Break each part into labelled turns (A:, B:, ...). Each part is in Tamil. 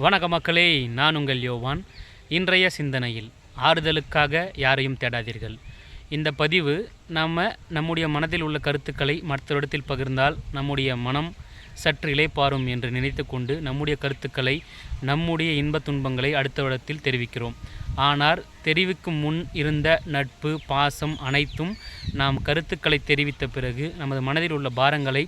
A: வணக்க மக்களே நான் உங்கள் யோவான். இன்றைய சிந்தனையில் ஆறுதலுக்காக யாரையும் தேடாதீர்கள். இந்த பதிவு நாம் நம்முடைய மனதில் உள்ள கருத்துக்களை மற்றவரிடத்தில் பகிர்ந்தால் நம்முடைய மனம் சற்று இளைப்பாரும் என்று நினைத்து கொண்டு நம்முடைய கருத்துக்களை நம்முடைய இன்பத் துன்பங்களை அடுத்தவரிடத்தில் தெரிவிக்கிறோம். ஆனால் தெரிவிக்கும் முன் இருந்த நட்பு பாசம் அனைத்தும் நாம் கருத்துக்களை தெரிவித்த பிறகு நமது மனதில் உள்ள பாரங்களை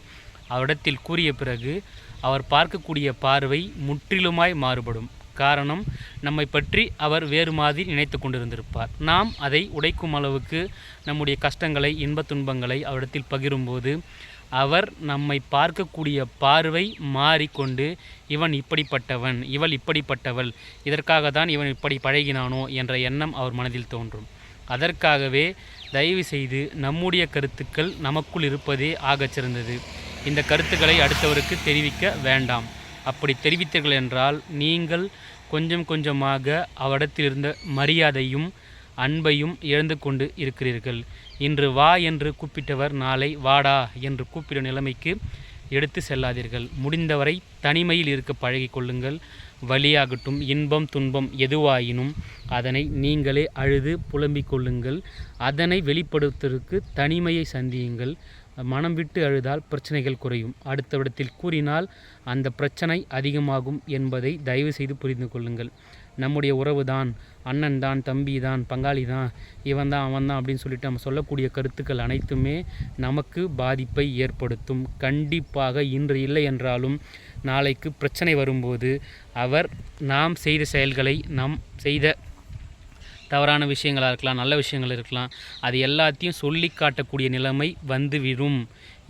A: அவரிடத்தில் கூறிய பிறகு அவர் பார்க்கக்கூடிய பார்வை முற்றிலுமாய் மாறுபடும். காரணம் நம்மை பற்றி அவர் வேறு மாதிரி நினைத்து கொண்டிருந்திருப்பார். நாம் அதை உடைக்கும் அளவுக்கு நம்முடைய கஷ்டங்களை இன்பத் துன்பங்களை அவரிடத்தில் பகிரும்போது அவர் நம்மை பார்க்கக்கூடிய பார்வை மாறிக்கொண்டு இவன் இப்படிப்பட்டவன் இவள் இப்படிப்பட்டவள் இதற்காக தான் இவன் இப்படி பழகினானோ? என்ற எண்ணம் அவர் மனதில் தோன்றும். அதற்காகவே தயவு செய்து நம்முடைய கருத்துக்கள் நமக்குள் இருப்பதே ஆகச் சிறந்தது இந்த கருத்துக்களை அடுத்தவருக்கு தெரிவிக்க வேண்டாம். அப்படி தெரிவித்தீர்கள் என்றால் நீங்கள் கொஞ்சம் கொஞ்சமாக அவரிடத்தில் மரியாதையும் அன்பையும் இழந்து கொண்டு இருக்கிறீர்கள். இன்று வா என்று கூப்பிட்டவர் நாளை வாடா என்று கூப்பிடும் நிலைமைக்கு எடுத்து செல்லாதீர்கள். முடிந்தவரை தனிமையில் இருக்க பழகி கொள்ளுங்கள். வழியாகட்டும் இன்பம் துன்பம் எதுவாயினும் அதனை நீங்களே அழுது புலம்பிக் கொள்ளுங்கள். அதனை வெளிப்படுத்துவதற்கு தனிமையை சந்தியுங்கள். மனம் விட்டு அழுதால் பிரச்சனைகள் குறையும். அடுத்தவிடத்தில் கூறினால் அந்த பிரச்சனை அதிகமாகும் என்பதை தயவு செய்து புரிந்து கொள்ளுங்கள். நம்முடைய உறவு தான் அண்ணன் தான் தம்பி தான் பங்காளி தான் இவன் தான் அவன் தான் அப்படின்னு சொல்லிட்டு நம்ம சொல்லக்கூடிய கருத்துக்கள் அனைத்துமே நமக்கு பாதிப்பை ஏற்படுத்தும். கண்டிப்பாக இன்று இல்லை என்றாலும் நாளைக்கு பிரச்சனை வரும்போது அவர் நாம் செய்த செயல்களை நாம் செய்த தவறான விஷயங்களாக இருக்கலாம் நல்ல விஷயங்கள் இருக்கலாம் அது எல்லாத்தையும் சொல்லி காட்டக்கூடிய நிலைமை வந்துவிடும்.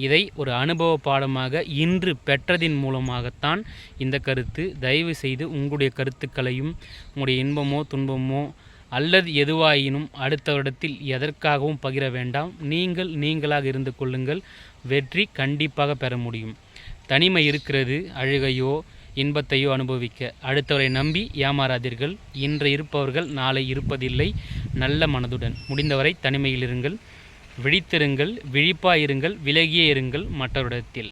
A: இதை ஒரு அனுபவ பாடமாக இன்று பெற்றதின் மூலமாகத்தான் இந்த கருத்து. தயவு செய்து உங்களுடைய கருத்துக்களையும் உங்களுடைய இன்பமோ துன்பமோ அல்லது எதுவாயினும் அடுத்தவரிடத்தில் எதற்காகவும் பகிர வேண்டாம். நீங்கள் நீங்களாக இருந்து கொள்ளுங்கள். வெற்றி கண்டிப்பாக பெற முடியும். தனிமை இருக்கிறது அழுகையோ இன்பத்தையோ அனுபவிக்க. அடுத்தவரை நம்பி ஏமாறாதீர்கள். இன்று இருப்பவர்கள் நாளை இருப்பதில்லை. நல்ல மனதுடன். முடிந்தவரை தனிமையில் இருங்கள். விழித்திருங்கள். விழிப்பாயிருங்கள். விலகியே இருங்கள். மற்றவரிடத்தில்.